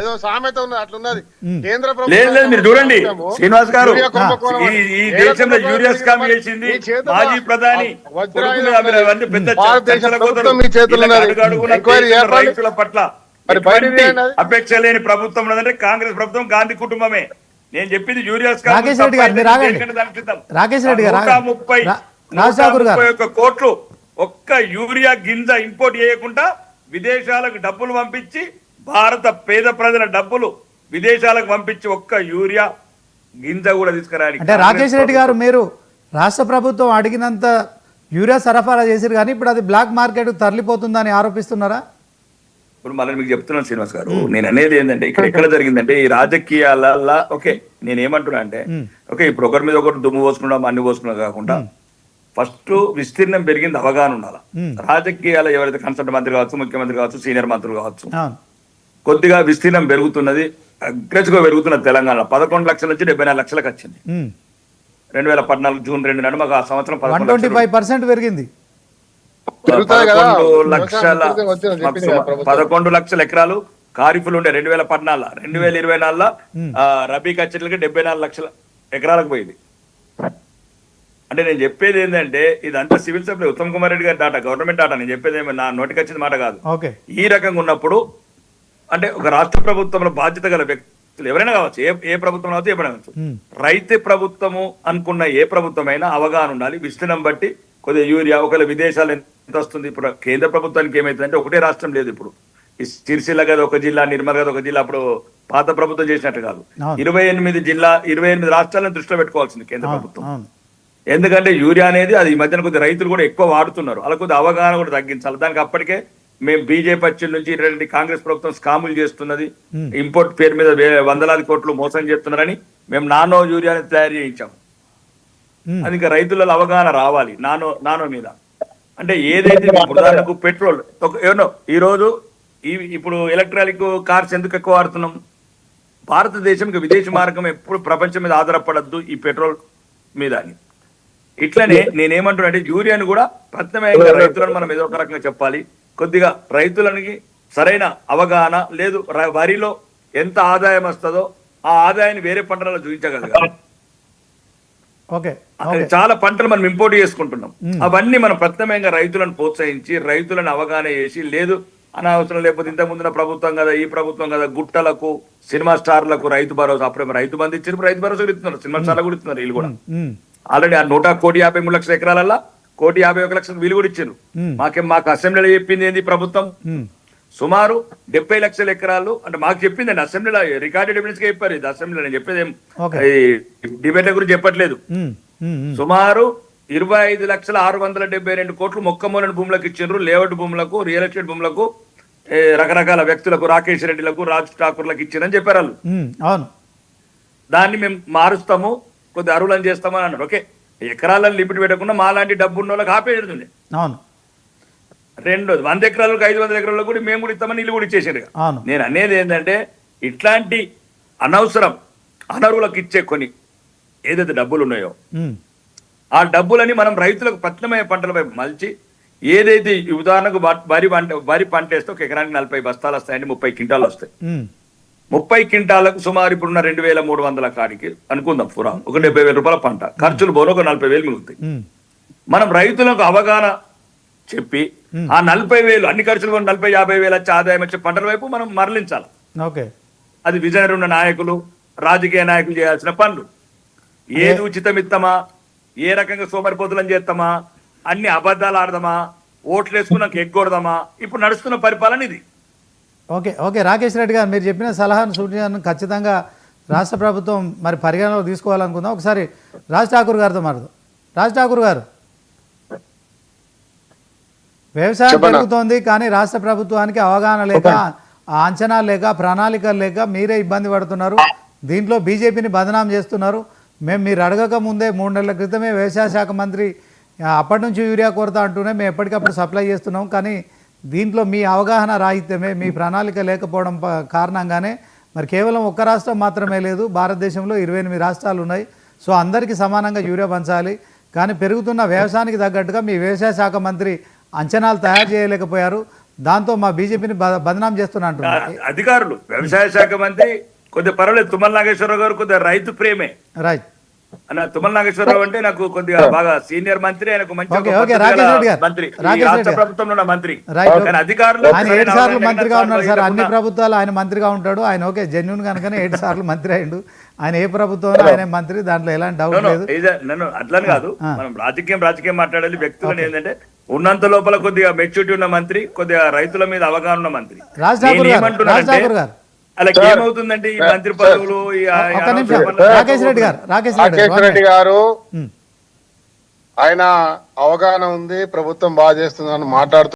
ఏదో సామెత ఉన్నది అట్లున్నది. కేంద్ర లేదు లేదు మీరు చూడండి శ్రీనివాస్ గారు ఈ దేశంలో యూరియా స్కామ్. చేసింది మాజీ ప్రధాని. రైతుల పట్ల. అపేక్ష లేని ప్రభుత్వం ఉన్నదంటే కాంగ్రెస్ ప్రభుత్వం గాంధీ కుటుంబమే నేను చెప్పింది యూరియా స్కామ్ రాకేష్ రెడ్డి గారు. రాకేష్ రెడ్డి గారు. ముప్పై. ముప్పై ఒక్క కోట్లు ఒక్క యూరియా గింజ ఇంపోర్ట్ చేయకుండా విదేశాలకు డబ్బులు పంపించి భారత పేద ప్రజల డబ్బులు విదేశాలకు పంపించి ఒక్క యూరియా గింజ కూడా తీసుకురాని అంటే రాకేష్ రెడ్డి గారు మీరు రాష్ట్ర ప్రభుత్వం అడిగినంత యూరియా సరఫరా చేశారు కానీ ఇప్పుడు అది బ్లాక్ మార్కెట్ తరలిపోతుందని ఆరోపిస్తున్నారా? ఇప్పుడు మళ్ళీ మీకు చెప్తున్నాను శ్రీనివాస్ గారు. నేను అనేది ఏంటంటే ఇక్కడ ఎక్కడ జరిగిందంటే ఈ రాజకీయాల ఓకే నేను ఏమంటున్నా అంటే ఓకే ఇప్పుడు ఒకరి మీద ఒకటి దుమ్ము పోసుకున్నాం అన్ని పోసుకున్నాం కాకుండా ఫస్ట్ విస్తీర్ణం పెరిగింది అవగాహన ఉండాలి. రాజకీయాలు ఎవరైతే కన్సల్ట్ మంత్రి కావచ్చు ముఖ్యమంత్రి కావచ్చు సీనియర్ మంత్రులు కావచ్చు కొద్దిగా విస్తీర్ణం పెరుగుతున్నది అగ్రెసివ్గా పెరుగుతున్నది తెలంగాణ పదకొండు లక్షల నుంచి డెబ్బై నాలుగు లక్షలకు వచ్చింది. రెండు వేల పద్నాలుగు జూన్ రెండు నాడు మాకు ఆ సంవత్సరం పర్సెంట్ పెరిగింది. పదకొండు లక్షల. పదకొండు లక్షల ఎకరాలు ఖారీఫ్లు ఉండే రెండు వేల పద్నాలుగు రెండు వేల ఇరవై నాలుగులో రబీ కచ్చర్లకి డెబ్బై నాలుగు లక్షల ఎకరాలకు పోయింది. అంటే నేను చెప్పేది ఏంటంటే ఇదంతా సివిల్ సప్లై. ఉత్తమ్ కుమార్ రెడ్డి గారి డాటా గవర్నమెంట్ డాటా. నేను చెప్పేది ఏమో నా నోటికి వచ్చిన మాట కాదు. ఓకే. ఈ రకంగా ఉన్నప్పుడు అంటే ఒక రాష్ట్ర ప్రభుత్వంలో బాధ్యత గల వ్యక్తులు ఎవరైనా కావచ్చు ఏ ఏ ప్రభుత్వం కావచ్చు ప్రభుత్వం కావచ్చు. రైతు ప్రభుత్వము అనుకున్న ఏ ప్రభుత్వమైనా అవగాహన ఉండాలి. విస్తీర్ణం బట్టి కొద్దిగా యూరియా ఒకవేళ విదేశాలు ఎంత వస్తుంది ఇప్పుడు కేంద్ర ప్రభుత్వానికి ఏమైతుందంటే ఒకటే రాష్ట్రం లేదు ఇప్పుడు. ఈ సిరిసిల్ల కదా ఒక జిల్లా నిర్మల్ కదా ఒక జిల్లా అప్పుడు పాత ప్రభుత్వం చేసినట్టు కాదు. ఇరవై ఎనిమిది జిల్లా ఇరవై ఎనిమిది రాష్ట్రాలను దృష్టిలో పెట్టుకోవాల్సింది కేంద్ర ప్రభుత్వం. ఎందుకంటే యూరియా అనేది అది ఈ మధ్యన కొద్ది రైతులు కూడా ఎక్కువ వాడుతున్నారు. అలా కొద్ది అవగాహన కూడా తగ్గించాలి. దానికి అప్పటికే మేము బీజేపీ వచ్చి నుంచి ఇటువంటి కాంగ్రెస్ ప్రభుత్వం స్కాములు చేస్తున్నది. ఇంపోర్ట్ పేరు మీద వందలాది కోట్లు మోసం చేస్తున్నారని మేము నానో యూరియాని తయారు చేయించాం. ఉమ్. అది ఇంకా రైతులలో అవగాహన రావాలి. నానో నానో మీద. అంటే ఏదైతే ఉదాహరణకు పెట్రోల్ ఏమో ఈ రోజు ఈ ఇప్పుడు ఎలక్ట్రానిక్ కార్స్ ఎందుకు ఎక్కువ వాడుతున్నాం? భారతదేశం ఇక విదేశీ మార్గం ఎప్పుడు ప్రపంచం మీద ఆధారపడద్దు ఈ పెట్రోల్ మీద అని. ఇట్లనే నేనేమంటున్నా అంటే యూరియాను కూడా ప్రత్యేకంగా రైతులను మనం ఏదో ఒక రకంగా చెప్పాలి. కొద్దిగా రైతులకి సరైన అవగాహన లేదు. వరిలో ఎంత ఆదాయం వస్తుందో ఆ ఆదాయాన్ని వేరే పంటలలో చూపించగలగాలి. చాలా పంటలు మనం ఇంపోర్ట్ చేసుకుంటున్నాం. అవన్నీ మనం ప్రత్యేకంగా రైతులను ప్రోత్సహించి రైతులను అవగాహన చేసి లేదు అనవసరం లేకపోతే ఇంత ముందున ప్రభుత్వం కదా ఈ ప్రభుత్వం కదా గుట్టలకు సినిమా స్టార్లకు రైతు భరోసా అప్పుడే రైతు బంధు ఇచ్చారు రైతు భరోసా కూడా ఇస్తున్నారు సినిమా స్టార్లు కూడా ఇస్తున్నారు వీళ్ళు కూడా. ఆల్రెడీ ఆ నూట కోటి యాభై మూడు లక్షల ఎకరాలల్లో కోటి యాభై ఒక లక్షలు వీళ్ళు కూడా ఇచ్చారు మాకేం మాకు అసెంబ్లీలో చెప్పింది ఏంది ప్రభుత్వం. సుమారు డెబ్బై లక్షల ఎకరాలు అంటే మాకు చెప్పిందండి అసెంబ్లీలో రికార్డెడ్ ఎవిడెన్స్గా చెప్పారు ఇది అసెంబ్లీలో నేను చెప్పేది ఏం. డిబేట్ల గురించి చెప్పట్లేదు. సుమారు ఇరవై ఐదు లక్షల ఆరు వందల డెబ్బై రెండు కోట్లు మొక్కమూలని భూములకు ఇచ్చిండ్రు లేఅవుట్ భూములకు రియల్ ఎస్టేట్ భూములకు రకరకాల వ్యక్తులకు రాకేష్ రెడ్డిలకు రాజ్ ఠాకూర్లకు ఇచ్చిందని చెప్పారు వాళ్ళు. దాన్ని మేము మారుస్తాము కొద్ది అరువులను చేస్తామని అన్నారు. ఓకే. ఎకరాలను లిమిట్ పెట్టకుండా మా లాంటి డబ్బు ఉన్న వాళ్ళకి ఆపేయడుతుంది అవును. రెండోది వంద ఎకరాలకు ఐదు వందల ఎకరాలకు కూడా మేము కూడా ఇస్తామని వీళ్ళు కూడా ఇచ్చేసారు నేను అనేది ఏంటంటే ఇట్లాంటి అనవసరం అనర్హులకు ఇచ్చే కొన్ని ఏదైతే డబ్బులు ఉన్నాయో. ఆ డబ్బులని మనం రైతులకు పట్నమయ్యే పంటల వైపు మలిచి ఏదైతే ఉదాహరణకు వరి పంట వరి పంట వేస్తే ఒక ఎకరానికి నలభై బస్తాలు వస్తాయండి ముప్పై క్వింటాలు వస్తాయి. ముప్పై క్వింటాలకు సుమారు ఇప్పుడున్న రెండు వేల మూడు వందల కాడికి అనుకుందాం పురా ఒక డెబ్బై వేల రూపాయల పంట. ఖర్చులు పోను ఒక నలభై వేలు మిగులుతాయి. మనం రైతులకు అవగాహన చెప్పి ఆ నలభై వేలు అన్ని ఖర్చులు నలభై యాభై వేలు ఆదాయం వచ్చే పంటల వైపు మనం మరలించాలి. ఓకే. అది విజయనగరం ఉన్న నాయకులు రాజకీయ నాయకులు చేయాల్సిన పనులు. ఏది ఉచితమిత్తమా? ఏ రకంగా సోమరిపోతులను చేస్తామా అన్ని అబద్ధాలు ఆడదామా? ఓట్లు వేసుకున్నాక ఎగ్గొడదామా? ఇప్పుడు నడుస్తున్న పరిపాలన ఇది. ఓకే ఓకే రాకేష్ రెడ్డి గారు మీరు చెప్పిన సలహాను సూచనను ఖచ్చితంగా రాష్ట్ర ప్రభుత్వం మరి పరిగణనలో తీసుకోవాలనుకుందాం. ఒకసారి రాజ్ ఠాకూర్ గారితో మాట్లాడదాం. రాజ్ ఠాకూర్ గారు వ్యవసాయం పెరుగుతోంది కానీ రాష్ట్ర ప్రభుత్వానికి అవగాహన లేక అంచనాలు లేక ప్రణాళికలు లేక మీరే ఇబ్బంది పడుతున్నారు. దీంట్లో బీజేపీని బదనాం చేస్తున్నారు. మేము మీరు అడగక ముందే మూడు నెలల క్రితమే వ్యవసాయ శాఖ మంత్రి అప్పటి నుంచి యూరియా కొరత అంటూనే మేము ఎప్పటికప్పుడు సప్లై చేస్తున్నాం. కానీ దీంట్లో మీ అవగాహన రాహిత్యమే మీ ప్రణాళిక లేకపోవడం కారణంగానే మరి కేవలం ఒక్క రాష్ట్రం మాత్రమే లేదు భారతదేశంలో ఇరవై ఎనిమిది రాష్ట్రాలు ఉన్నాయి. సో అందరికీ సమానంగా యూరియా పంచాలి. కానీ పెరుగుతున్న వ్యవసాయానికి తగ్గట్టుగా మీ వ్యవసాయ శాఖ మంత్రి అంచనాలు తయారు చేయలేకపోయారు. దాంతో మా బీజేపీని బదనాం చేస్తున్నా అధికారులు వ్యవసాయ శాఖ మంత్రి కొద్దిగా పర్వాలేదు. తుమ్మల నాగేశ్వరరావు గారు కొద్దిగా రైతు ప్రేమే. రైట్. అన్న తుమ్మల నాగేశ్వరరావు అంటే నాకు కొద్దిగా బాగా సీనియర్ మంత్రి ఆయనకు మంచి. మంత్రి. రాష్ట్ర. ప్రభుత్వంలో ఉన్న మంత్రి. అధికారులు ఏడు సార్లు మంత్రిగా ఉన్నాడు సార్. అన్ని ప్రభుత్వాలు ఆయన మంత్రిగా ఉంటాడు. ఆయన ఓకే జెన్యున్ కనుకనే ఏడు సార్లు మంత్రి అయిండు. ఆయన ఏ ప్రభుత్వంలో ఆయన మంత్రి దాంట్లో ఎలాంటి డౌట్ లేదు. నన్ను అట్లని కాదు. మనం రాజకీయం రాజకీయం మాట్లాడాలి వ్యక్తులను ఏంటంటే ఉన్నంత లోపల కొద్దిగా మెచ్యూరిటీ ఉన్న మంత్రి కొద్దిగా రైతుల మీద అవగాహన ఉన్న మంత్రి. రాజ్ ఠాకూర్ గారు, రాకేష్ రెడ్డి గారు రాకేష్ రెడ్డి రాకేష్ గారు రెడ్డి గారు ఉమ్. ఆయన అవగాహన ఉంది ప్రభుత్వం బాగా చేస్తుందని మాట్లాడుతూ